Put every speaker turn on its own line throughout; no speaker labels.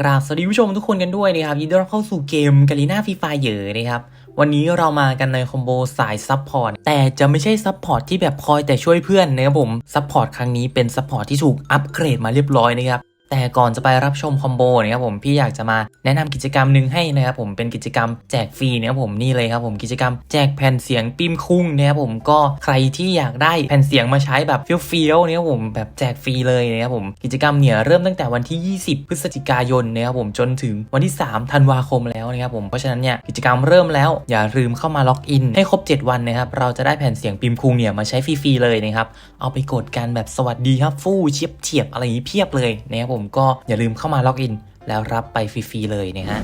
กราบสวัสดีผู้ชมทุกคนกันด้วยนะครับยินดีต้อนรับเข้าสู่เกมกาลีนาฟีฟาเยอนะครับวันนี้เรามากันในคอมโบสายซับพอร์ตแต่จะไม่ใช่ซับพอร์ตที่แบบคอยแต่ช่วยเพื่อนนะครับผมซับพอร์ตครั้งนี้เป็นซับพอร์ตที่ถูกอัปเกรดมาเรียบร้อยนะครับ แต่ก่อนจะไปรับชมคอมโบนะครับผมพี่อยากจะมาแนะนำกิจกรรมหนึ่งให้นะครับผมเป็นกิจกรรมแจกฟรีนะครับผมนี่เลยครับผมกิจกรรมแจกแผ่นเสียงปิมคุ้งนะครับผมก็ใครที่อยากได้แผ่นเสียงมาใช้แบบเฟี้ยวๆเนี่ยครับผมแบบแจกฟรีเลยนะครับผมกิจกรรมเนี่ยเริ่มตั้งแต่วันที่ 20 พฤศจิกายนนะครับผมจนถึงวันที่ 3 ธันวาคมแล้วนะครับผมเพราะฉะนั้นเนี่ยกิจกรรมเริ่มแล้วอย่าลืมเข้ามาล็อกอินให้ครบ 7 วันนะครับเราจะได้แผ่นเสียงปิมคุงเนี่ยมาใช้ฟรีๆเลยนะครับเอาไปกดกันแบบสวัสดีครับฟู่เฉียบเฉียบอะไรอย่างนี้เพียบเลยนะครับผมก็อย่าลืมเข้ามาล็อกอิน แล้วรับไปฟรีๆเลยนะฮะ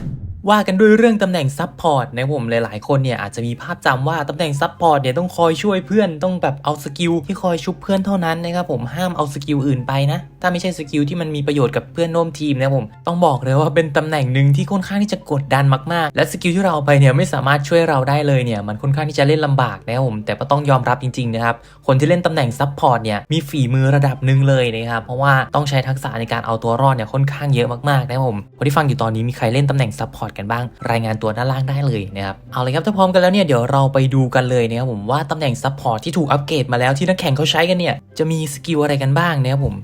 ว่ากันด้วยเรื่องตำแหน่งซับพอร์ตนะผมหลายๆคนเนี่ยอาจจะมีภาพจำว่าตำแหน่งซับพอร์ตเนี่ยต้องคอยช่วยเพื่อนต้องแบบเอาสกิลที่คอยชุบเพื่อนเท่านั้นนะครับผมห้ามเอาสกิลอื่นไปนะ ถ้าไม่ใช่สกิลที่มันมีประโยชน์กับเพื่อนร่วมทีมนะผม ต้องบอกเลยว่าเป็นตำแหน่งหนึ่งที่ค่อนข้างที่จะกดดันมากๆ และสกิลที่เราไปเนี่ยไม่สามารถช่วยเราได้เลยเนี่ยมันค่อนข้างที่จะเล่นลำบากนะผมแต่ก็ต้องยอมรับจริงๆนะครับคนที่เล่นตำแหน่งซับพอร์ตเนี่ยมีฝีมือระดับหนึ่งเลยนะครับเพราะว่าต้องใช้ทักษะในการเอาตัวรอดเนี่ยค่อนข้างเยอะมากๆนะผมคนที่ฟังอยู่ตอนนี้มีใครเล่นตำแหน่งซับพอร์ตกันบ้าง รายงานตัวด้านล่างได้เลยนะครับเอาเลยครับถ้าพร้อมกันแล้วเนี่ยเดี๋ยวเราไปดูกันเลยนะครับผมว่าตำแหน่งซับพอร์ตที่ถูกอัปเกรดมาแล้วที่นักแข่งเขาใช้กันเนี่ยจะมีสกิลอะไรกันบ้างนะครับผม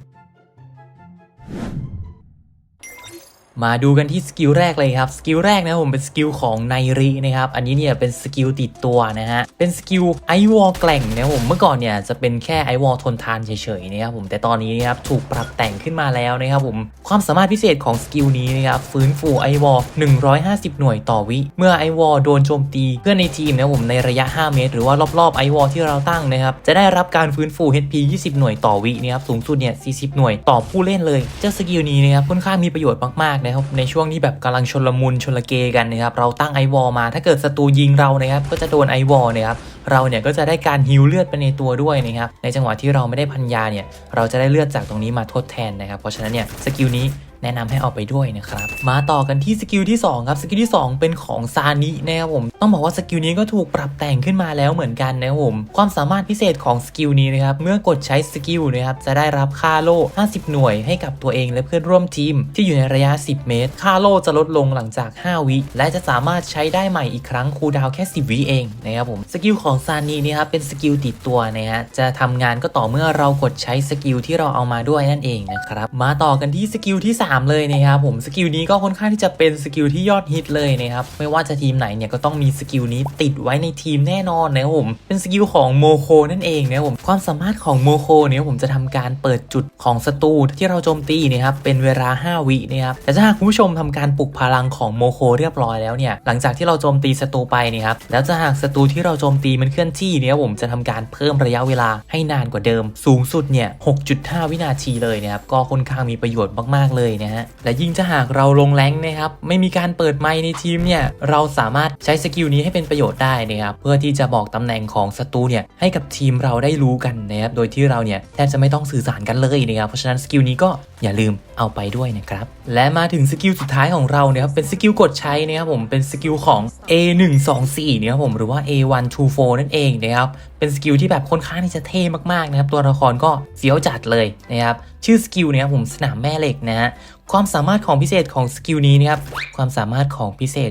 มาดูกันที่สกิลแรกเลยครับ สกิลแรกนะผมเป็นสกิลของไนรินะครับ อันนี้เนี่ยเป็นสกิลติดตัวนะฮะ เป็นสกิลไอวอลแกล่งนะผม เมื่อก่อนเนี่ยจะเป็นแค่ไอวอลทนทานเฉยๆนะครับผม แต่ตอนนี้นะครับถูกปรับแต่งขึ้นมาแล้วนะครับผม ความสามารถพิเศษของสกิลนี้นะครับฟื้นฟูไอวอล150 หน่วยต่อวิ เมื่อไอวอลโดนโจมตีเพื่อนในทีมนะผมในระยะ 5 เมตร หรือว่ารอบๆไอวอลที่เราตั้งนะครับ จะได้รับการฟื้นฟู HP 20 หน่วยต่อวินะครับ สูงสุดเนี่ย 40 หน่วยต่อผู้เล่นเลย เจ้าสกิลนี้นะครับค่อนข้างมีประโยชน์มากๆนะครับในช่วงที่แบบกำลังชนลมุนชนละเกกันนะครับเราตั้งไอวอลมา ถ้าเกิดศัตรูยิงเรานะครับก็จะโดนไอวอลนะครับเราเนี่ยก็จะได้การฮิวเลือดไปในตัวด้วยนะครับในจังหวะที่เราไม่ได้พันยาเนี่ยเราจะได้เลือดจากตรงนี้มาทดแทนนะครับเพราะฉะนั้นเนี่ยสกิลนี้ แนะนำให้เอาไปด้วยนะครับ มาต่อกันที่สกิลที่ 2 ครับสกิลที่ 2 เป็นของซานินะครับผมต้องบอกว่าสกิลนี้ก็ถูกปรับแต่งขึ้นมาแล้วเหมือนกันนะครับผมความสามารถพิเศษของสกิลนี้นะครับเมื่อกดใช้สกิลนะครับจะได้รับค่าโล่ 50 หน่วยให้กับตัวเองและเพื่อนร่วมทีม ที่อยู่ในระยะ 10 เมตร ค่าโล่จะลดลงหลังจาก 5 วิและจะสามารถใช้ได้ใหม่อีกครั้งคูดาวแค่ 10 วิเองนะครับผมสกิลของซานีนี่ครับเป็นสกิลติดตัวนะฮะจะทำงานก็ต่อเมื่อเรากดใช้สกิลที่เราเอามาด้วยนั่นเองนะครับมาต่อกันที่สกิลที่3เลยนะครับผมสกิลนี้ก็ค่อนข้างที่จะเป็นสกิลที่ยอดฮิตเลยนะครับไม่ว่าจะทีมไหนเนี่ยก็ต้องมีสกิลนี้ติดไว้ในทีมแน่นอนนะครับผมเป็นสกิลของโมโคนั่นเองนะครับผมความสามารถของโมโคเนี่ยผมจะทำการเปิดจุดของศัตรูที่เราโจมตีนะครับเป็นเวลา 5 วินะครับแต่ถ้าหากคุณผู้ชมทำการปลุกพลังของโมโคเรียบร้อยแล้วเนี่ยหลังจากที่เราโจมตีศัตรูไปเนี่ยครับแล้วจะหากศัตรูที่เราโจมตีมันเคลื่อนที่เนี่ยผมจะทำการเพิ่มระยะเวลาให้นานกว่าเดิม สูงสุดเนี่ย6.5 วินาทีเลยนะครับก็ค่อนข้างมีประโยชน์มากๆเลยนะฮะและยิ่งจะหากเราลงแรงนะครับไม่มีการเปิดไมค์ในทีมเนี่ยเราสามารถใช้สกิลนี้ให้เป็นประโยชน์ได้นะครับเพื่อที่จะบอกตำแหน่งของศัตรูเนี่ยให้กับทีมเราได้รู้กันนะครับโดยที่เราเนี่ยแทบจะไม่ต้องสื่อสารกันเลยนะครับเพราะฉะนั้นสกิลนี้ก็อย่าลืมเอาไปด้วยนะครับ และมาถึงสกิลสุดท้ายของเราเนี่ยครับ เป็นสกิลกดใช้นะครับผมเป็นสกิลของ A124 เนี่ยครับผมหรือว่า A124 นั่นเองนะครับ เป็นสกิลที่แบบค่อนข้างที่จะเท่มากๆนะครับ ตัวละครก็เสียวจัดเลยนะครับ ชื่อสกิลเนี่ยครับผมสนามแม่เหล็กนะฮะความสามารถของพิเศษของสกิลนี้นะครับความสามารถของพิเศษ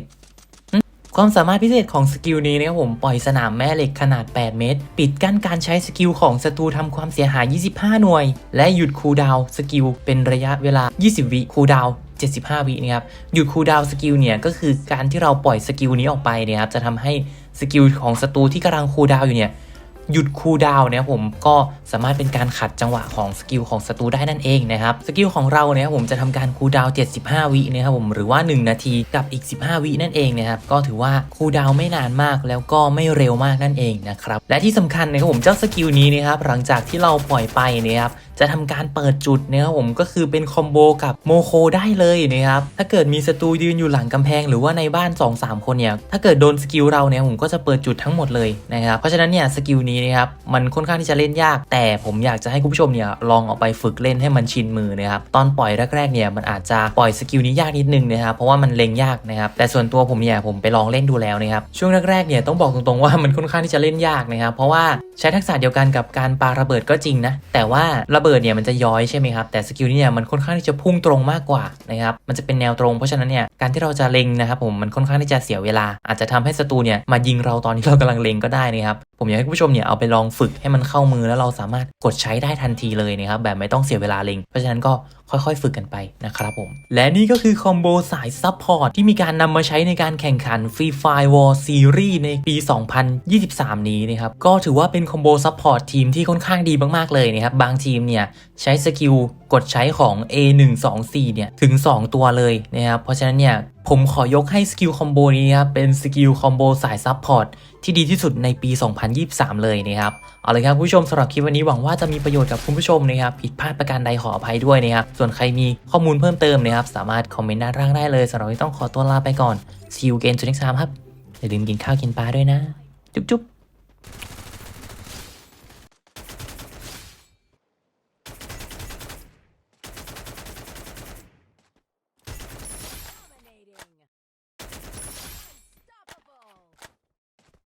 ความสามารถพิเศษของสกิลนี้นะครับผมปล่อยสนามแม่เหล็กขนาด 8 เมตร ปิดกั้นการใช้สกิลของศัตรูทำความเสียหาย 25 หน่วย และหยุดคูลดาวสกิลเป็นระยะเวลา 20 วิคูลดาว75 วินะครับ หยุดคูลดาวสกิลเนี่ยก็คือการที่เราปล่อยสกิลนี้ออกไปเนี่ยครับจะทำให้สกิลของศัตรูที่กำลังคูลดาวอยู่เนี่ย หยุดคูลดาวน์เนี่ยผมก็สามารถเป็นการขัดจังหวะของสกิลของศัตรูได้นั่นเองนะครับสกิลของเราเนี่ยผมจะทำการคูลดาวน์75 วินะครับผมหรือว่า 1 นาทีกับอีก 15 วินั่นเองนะครับก็ถือว่าคูลดาวน์ไม่นานมากแล้วก็ไม่เร็วมากนั่นเองนะครับและที่สำคัญนะครับผมเจ้าสกิลนี้นะครับหลังจากที่เราปล่อยไปนะครับจะทำการเปิดจุดนะครับผมก็คือเป็นคอมโบกับโมโคได้เลยนะครับถ้าเกิดมีศัตรูยืนอยู่หลังกำแพงหรือว่าในบ้าน 2-3 คนเนี่ยถ้าเกิดโดนสกิลเราเนี่ยผมก็จะเปิดจุดทั้งหมดเลยนะครับเพราะฉะนั้นเนี่ยสกิลนี้นะครับมันค่อนข้างที่จะเล่นยาก แต่ผมอยากจะให้คุณผู้ชมเนี่ยลองเอาไปฝึกเล่นให้มันชินมือนะครับตอนปล่อยแรกๆเนี่ยมันอาจจะปล่อยสกิลนี้ยากนิดนึงนะครับเพราะว่ามันเล็งยากนะครับแต่ส่วนตัวผมเนี่ยผมไปลองเล่นดูแล้วนะครับช่วงแรกๆเนี่ยต้องบอกตรงๆว่ามันค่อนข้างที่จะเล่นยากนะครับเพราะว่าใช้ทักษะเดียวกันกับการปาระเบิดก็จริงนะแต่ว่าระเบิดเนี่ยมันจะย้อยใช่ไหมครับ แต่สกิลนี้เนี่ยมันค่อนข้างที่จะพุ่งตรงมากกว่านะครับ มันจะเป็นแนวตรง เพราะฉะนั้นเนี่ยการที่เราจะเล็งนะครับผมมันค่อนข้างที่จะเสียเวลา อาจจะทำให้ศัตรูเนี่ยมายิงเราตอนที่เรากำลังเล็งก็ได้นะครับผมอยากให้คุณผู้ชมเนี่ยเอาไปลองฝึกให้มันเข้ามือแล้วเราสามารถกดใช้ได้ทันทีเลยนะครับแบบไม่ต้องเสียเวลาเล็งเพราะฉะนั้นก็ค่อยๆ ฝึกกันไปนะครับผม และนี่ก็คือคอมโบสายซัพพอร์ตที่มีการนำมาใช้ในการแข่งขัน Free Fire War Series ในปี 2023 นี้นะครับ ก็ถือว่าเป็นคอมโบซัพพอร์ตทีมที่ค่อนข้างดีมากๆเลยนะครับ บางทีมเนี่ยใช้สกิลกดใช้ของ A124 เนี่ยถึง 2 ตัวเลยนะครับ เพราะฉะนั้นเนี่ย ผมขอยกให้สกิลคอมโบนี้ครับเป็นสกิลคอมโบสายซัพพอร์ตที่ดีที่สุดในปี 2023 เลยนะครับ เอาเลยครับผู้ชมสำหรับคลิปวันนี้หวังว่าจะมีประโยชน์กับคุณผู้ชมนะครับ ผิดพลาดประการใดขออภัยด้วยนะครับ ส่วนใครมีข้อมูลเพิ่มเติมนะครับ สามารถคอมเมนต์ด้านล่างได้เลยสำหรับวันนี้ต้องขอตัวลาไปก่อน see you again จุดที่สามครับอย่าลืมกินข้าวกินปลาด้วยนะ จุ๊บจุ๊บ